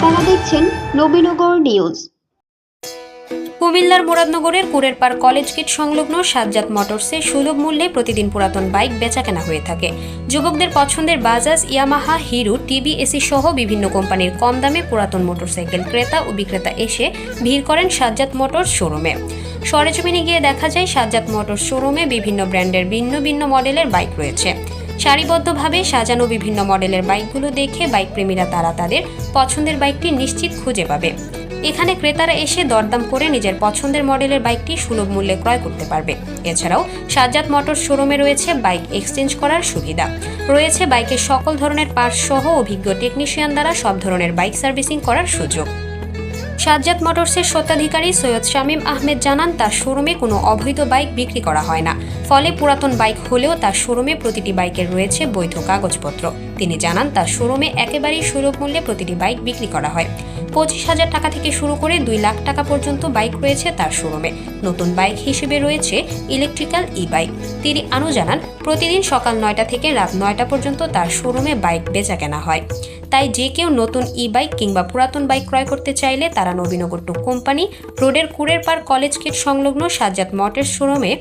আপনারা দেখছেন নবীনগর নিউজ। কুমিল্লার মুরাদনগরের কুরের পার কলেজ গেট সংলগ্ন সাজ্জাদ মোটরসে সুলভ মূল্যে প্রতিদিন পুরাতন বাইক বেচাকেনা হয়ে থাকে। যুবকদের পছন্দের বাজাজ, ইয়ামাহা, হিরো টিভিএসি সহ বিভিন্ন কোম্পানির কম দামে পুরাতন মোটরসাইকেল ক্রেতা ও বিক্রেতা এসে ভিড় করেন সাজ্জাদ মোটরস শোরুমে। সরেজমিনে গিয়ে দেখা যায় সাজ্জাদ মোটরস শোরুমে বিভিন্ন ব্র্যান্ডের ভিন্ন ভিন্ন মডেলের বাইক রয়েছে। সারিবদ্ধভাবে সাজানো বিভিন্ন মডেলের বাইকগুলো দেখে বাইক প্রেমীরা তারা তাদের পছন্দের বাইকটি নিশ্চিত খুঁজে পাবে। এখানে ক্রেতারা এসে দরদাম করে নিজের পছন্দের মডেলের বাইকটি সুলভ মূল্যে ক্রয় করতে পারবে। এছাড়াও সাজ্জাদ মোটর শোরুমে রয়েছে বাইক এক্সচেঞ্জ করার সুবিধা। রয়েছে বাইকের সকল ধরনের পার্টস সহ অভিজ্ঞ টেকনিশিয়ান দ্বারা সব ধরনের বাইক সার্ভিসিং করার সুযোগ। সাজ্জাদ মোটরসের স্বত্বাধিকারী সৈয়দ শামীম আহমেদ জানান, তার শোরুমে কোনো অবৈধ বাইক বিক্রি করা হয় না। ফলে পুরাতন বাইক হলেও তার শোরুমে প্রতিটি বাইকের রয়েছে বৈধ কাগজপত্র। তিনি জানান, তার শোরুমে একেবারেই সুলভ মূল্যে প্রতিটি বাইক বিক্রি করা হয়। পঁচিশ হাজার টাকা থেকে শুরু করে দুই লাখ টাকা পর্যন্ত বাইক রয়েছে তার শোরুমে। নতুন বাইক হিসেবে রয়েছে ইলেকট্রিক্যাল ই বাইক তিনি আরও জানান, প্রতিদিন সকাল নয়টা থেকে রাত নয়টা পর্যন্ত তার শোরুমে বাইক বেচা কেনা হয়। তাই যে কেউ নতুন ই বাইক কিংবা পুরাতন বাইক ক্রয় করতে চাইলে তারা নবীনগর টু কোম্পানি, রোডের কুরের পার কলেজ গেট সংলগ্ন সাজ্জাদ মটের শোরুমে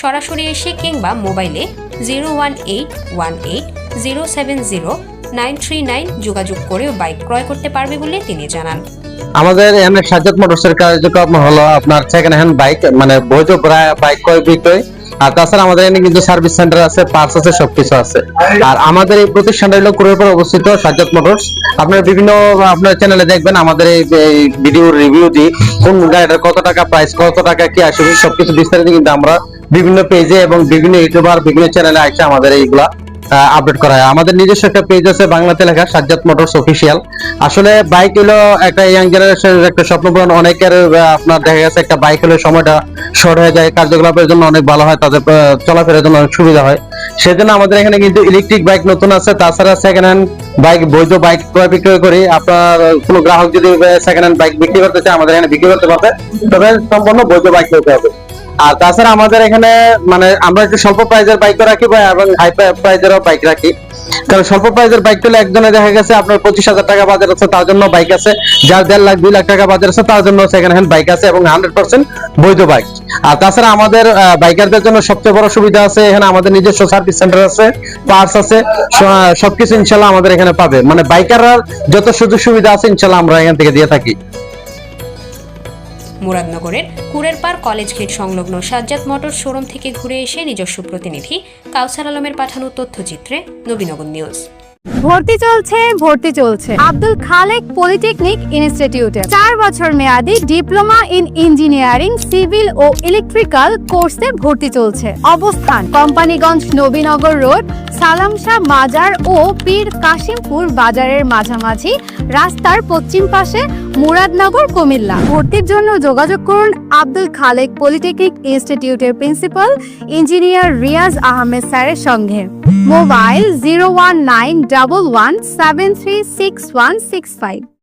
সরাসরি এসে কিংবা মোবাইলে zero one eight one eight zero seven zero nine three nine যোগাযোগ করেও বাইক ক্রয় করতে পারবে বলে তিনি জানান। আমাদের এখানে সাজ্জাদ মোটরসের কার্যক্রম হলো আপনার সেকেন্ড হ্যান্ড বাইক মানে বৈধ বাইক ক্রয় বিক্রয়। আর তাছাড়া আমাদের এখানে কিন্তু সার্ভিস সেন্টার আছে পার্টস আছে, সবকিছু আছে। আর আমাদের এই প্রতিষ্ঠানটা হলো কুরের পর অবস্থিত সাজ্জাদ মোটরস। আপনারা বিভিন্ন, আপনার চ্যানেলে দেখবেন আমাদের এই ভিডিও রিভিউ দিই কোন গাড়িটার কত টাকা প্রাইস কত টাকা কি আসবে, সবকিছু বিস্তারিত কিন্তু আমরা বিভিন্ন পেজে এবং বিভিন্ন ইউটিউবার বিভিন্ন চ্যানেলে আছে আমাদের এইগুলা। আপডেট করা হয়। আমাদের নিজস্ব একটা পেজ আছে, বাংলাতে লেখা, সাজ্জাদ মোটরস অফিসিয়াল আসলে বাইক হলো একটা ইয়াং জেনারেশনের একটা স্বপ্ন পূরণ। অনেকের আপনার দেখা গেছে একটা বাইক হলে সময়টা শর্ট হয়ে যায়, কার্যকলাপের জন্য অনেক ভালো হয়, তাদের চলাফেরার জন্য অনেক সুবিধা হয়। সেজন্য আমাদের এখানে কিন্তু ইলেকট্রিক বাইক নতুন আছে, তাছাড়া সেকেন্ড হ্যান্ড বাইক বৈধ বাইক ক্রয় বিক্রয় করি। আপনার কোনো গ্রাহক যদি সেকেন্ড হ্যান্ড বাইক বিক্রি করতে চায়, আমাদের এখানে বিক্রি করতে পারবে। তবে সম্পূর্ণ বৈধ বাইক হতে হবে আর তাছাড়া আমাদের এখানে মানে আমরা একটু স্বল্প প্রাইজের বাইক রাখি বা এবং হাই প্রাইজেরও বাইক রাখি। কারণ স্বল্প প্রাইজের বাইক পেলে একজনে দেখা গেছে আপনার পঁচিশ হাজার টাকা বাজার আছে, তার জন্য বাইক আছে। যার দেড় লাখ, দুই লাখ টাকা বাজার আছে, তার জন্য সেকেন্ড হ্যান্ড বাইক আছে এবং হান্ড্রেড পার্সেন্ট বৈধ বাইক আর তাছাড়া আমাদের বাইকারদের জন্য সবচেয়ে বড় সুবিধা আছে, এখানে আমাদের নিজস্ব সার্ভিস সেন্টার আছে পার্টস আছে সবকিছু ইনশাল্লাহ আমাদের এখানে পাবে। মানে বাইকাররা যত সুযোগ সুবিধা আছে, ইনশাল্লাহ আমরা এখান থেকে দিয়ে থাকি। মুরাদনগরের কুরের পার কলেজ গেট সংলগ্ন সাজ্জাদ মোটর শোরুম থেকে ঘুরে এসে নিজস্ব প্রতিনিধি কাউসার আলমের পাঠানো তথ্যচিত্রে নবীনগর নিউজ। ভর্তি চলছে ভর্তি চলছে। আব্দুল খালেক পলিটেকনিক ইনস্টিটিউটে। চার বছর মেয়াদী ডিপ্লোমা ইন ইঞ্জিনিয়ারিং, সিভিল ও ইলেকট্রিক্যাল কোর্সে ভর্তি চলছে। অবস্থান, কোম্পানিগঞ্জ নবীনগর রোড, সালামশাহ মাজার ও পীর কাশিমপুর বাজারের মাঝামাঝি রাস্তার পশ্চিম পাশে মুরাদনগর, কুমিল্লা। ভর্তির জন্য যোগাযোগ করুন আব্দুল খালেক পলিটেকনিক ইনস্টিটিউটের প্রিন্সিপাল ইঞ্জিনিয়ার রিয়াজ আহমেদ স্যারের সঙ্গে। Mobile zero one nine double one seven three six one six five.